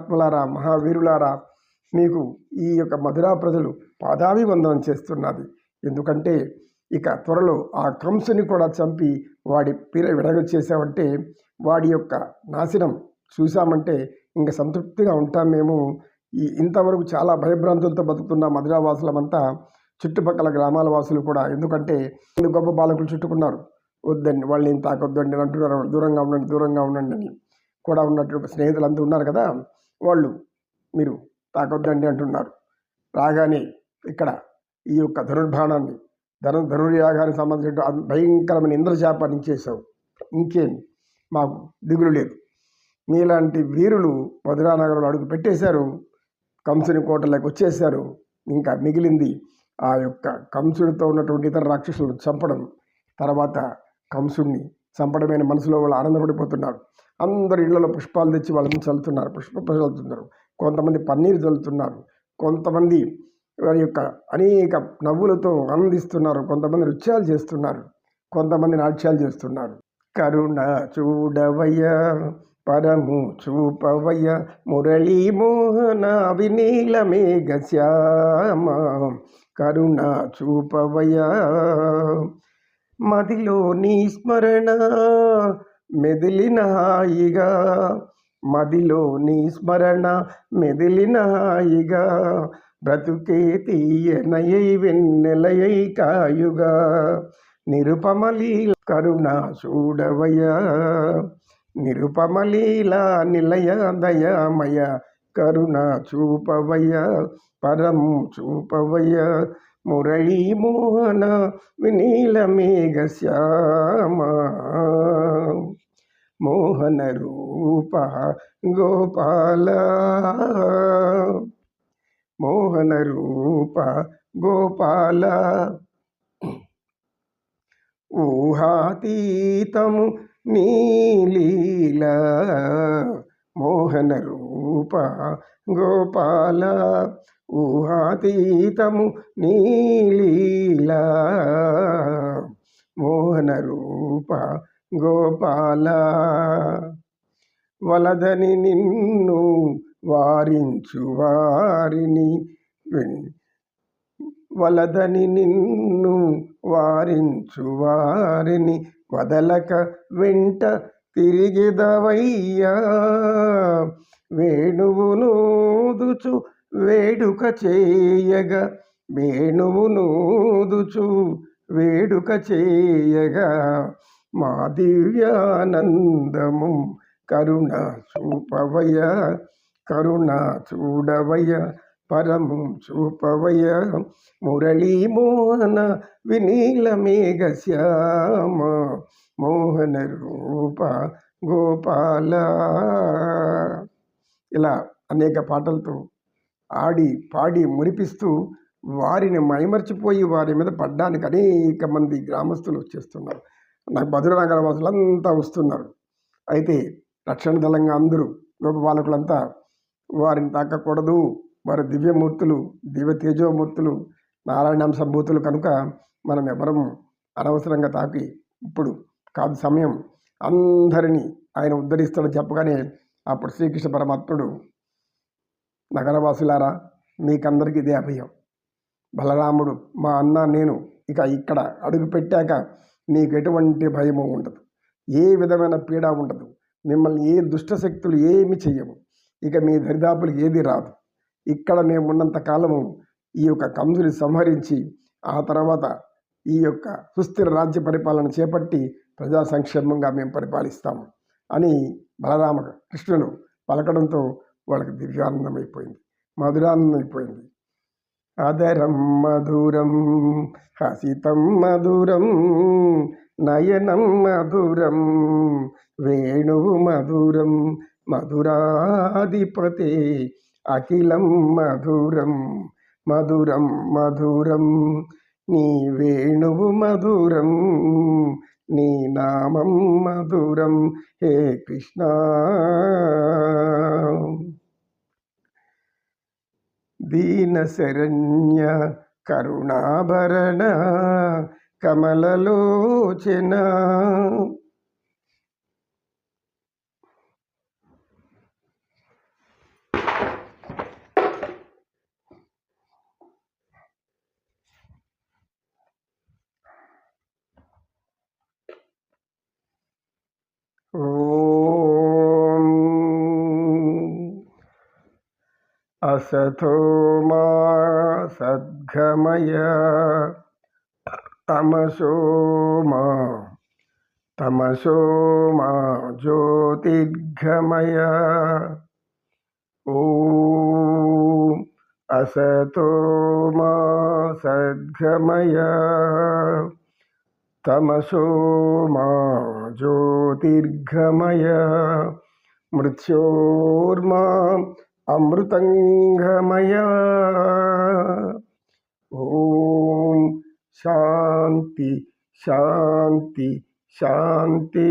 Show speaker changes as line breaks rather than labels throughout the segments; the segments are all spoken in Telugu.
ఆత్మలారా మహావీరులారా మీకు ఈ యొక్క మధురా ప్రజలు పాదాభివందనం చేస్తున్నది. ఎందుకంటే ఇక త్వరలో ఆ కంసుని కూడా చంపి వాడి పీర విడగ చేసామంటే వాడి యొక్క నాశనం చూసామంటే ఇంకా సంతృప్తిగా ఉంటాం మేము. ఈ ఇంతవరకు చాలా భయభ్రాంతులతో బతుకుతున్న మధురా వాసులమంతా చుట్టుపక్కల గ్రామాల వాసులు కూడా ఎందుకంటే గొప్ప బాలకులు చుట్టుకున్నారు. వద్దండి వాళ్ళని ఏం తాకొద్దండి అంటున్నారు. దూరంగా ఉండండి దూరంగా ఉండండి అని కూడా ఉన్నట్టు స్నేహితులు అంతా ఉన్నారు కదా. వాళ్ళు మీరు తాకొద్దండి అంటున్నారు. రాగానే ఇక్కడ ఈ యొక్క ధనుర్బాణాన్ని ధను ధనుర్యాగానికి సంబంధించిన భయంకరమైన ఇంద్రశాపాన్ని చేశావు ఇంకేం? మాకు దిగులు లేదు. మీలాంటి వీరులు మధురానగరంలో అడుగు పెట్టేశారు. కంసుని కోటలోకి వచ్చేసారు ఇంకా మిగిలింది ఆ యొక్క కంసుడితో ఉన్నటువంటి ఇతర రాక్షసులను చంపడం తర్వాత కంసుడిని సంపడమైన మనసులో వాళ్ళు ఆనందపడిపోతున్నారు. అందరు ఇళ్ళలో పుష్పాలు తెచ్చి వాళ్ళని చల్లుతున్నారు. పుష్ప చల్లుతున్నారు. కొంతమంది పన్నీరు చల్లుతున్నారు. కొంతమంది వారి యొక్క అనేక నవ్వులతో ఆనందిస్తున్నారు. కొంతమంది నృత్యాలు చేస్తున్నారు. కొంతమంది నాట్యాలు చేస్తున్నారు. కరుణ చూడవయ్య పరము చూపవయ్య మురళీ మోహన వినీల మేఘ శ్యామ కరుణ చూపవయ్య మదిలో నీ స్మరణ మెదిలిన హాయిగా మదిలో నీ స్మరణ మెదిలిన హాయిగా బ్రతుకే తీయనయై వెన్నెలయై కాయుగా. నిరుపమలీల కరుణ చూడవయ నిరుపమలీల నిలయ దయామయ కరుణ చూపవయ పరం చూపవయ్య మురళీమోహన వినీల మేఘ శ్యామ. మోహన రూప గోపాల. మోహన రూప గోపాల. ఊహాతీతము నీలీల. మోహన రూప గోపాల ఊహాతీతము నీలీల. మోహన రూప గోపాల వలదని నిన్ను వారించు వారిని వలదని నిన్ను వారించు వారిని వదలక వెంట తిరిగిదవయ్యా. వేణువునూదుచు వేడుక చేయగా వేణువునూదుచు వేడుక చేయగా. మా దివ్యానందము కరుణ చూపవయ కరుణ చూడవయ పరము చూపవయ మురళీ మోహన వినీల మేఘ శ్యామ మోహన రూప గోపాల. ఇలా అనేక పాటలతో ఆడి పాడి మురిపిస్తూ వారిని మైమర్చిపోయి వారి మీద పడ్డానికి అనేక మంది గ్రామస్తులు వచ్చేస్తున్నారు. నాకు మధుర నగర వాసులంతా వస్తున్నారు. అయితే రక్షణ దళంగా అందరూ గొప్ప వారిని తాకకూడదు. వారి దివ్యమూర్తులు దివ్య తేజోమూర్తులు నారాయణాంశభూతులు కనుక మనం ఎవరం అనవసరంగా తాకి ఇప్పుడు కాదు సమయం. అందరినీ ఆయన ఉద్ధరిస్తాడు చెప్పగానే అప్పుడు శ్రీకృష్ణ పరమాత్ముడు నగరవాసులారా మీకందరికీ ఇదే అభయం. బలరాముడు మా అన్న నేను ఇక ఇక్కడ అడుగు పెట్టాక మీకు ఎటువంటి భయము ఉండదు. ఏ విధమైన పీడ ఉండదు. మిమ్మల్ని ఏ దుష్ట శక్తులు ఏమి చెయ్యవు. ఇక మీ దరిదాపులు ఏది రాదు. ఇక్కడ మేము ఉన్నంత కాలము ఈ యొక్క కంసుని సంహరించి ఆ తర్వాత ఈ యొక్క సుస్థిర రాజ్య పరిపాలన చేపట్టి ప్రజా సంక్షేమంగా మేము పరిపాలిస్తాము. అని బలరామ కృష్ణుడు పలకడంతో వాళ్ళకి దివ్యానందం అయిపోయింది మధురానందం అయిపోయింది అదరం మధురం హసితం మధురం నయనం మధురం వేణువు మధురం మధురాధిపతే అఖిలం మధురం మధురం మధురం నీ వేణువు మధురం నామం మధురం. హే కృష్ణ. దీన శరణ్య కరుణాభరణ కమలలోచన. असतो मा तमसो मा तमसो मा ज्योतिर्गमय। ॐ असतो तमसो मा ज्योतिर्गमय। मृत्योर्मा अमृतंगमय। ओम शांति शांति शांति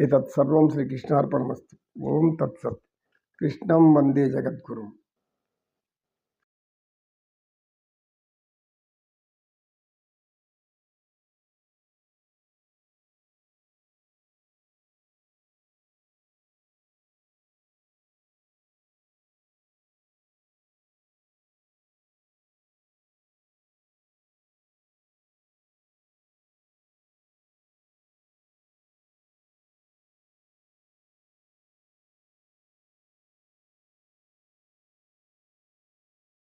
एक तत्सव श्रीकृष्णापणमस्त ओं तत्सत्। कृष्ण वंदे जगद्गुरुम्।